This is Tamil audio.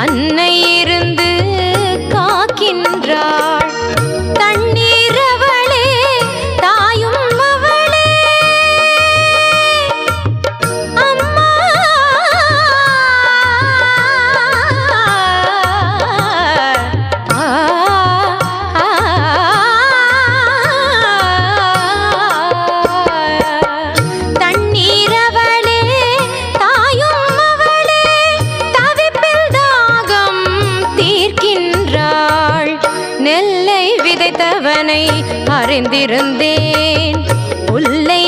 அன்னை இருந்து காக்கின்றார். தீர்க்கின்றாள். நெல்லை விதைத்தவனை அறிந்திருந்தேன். புல்லை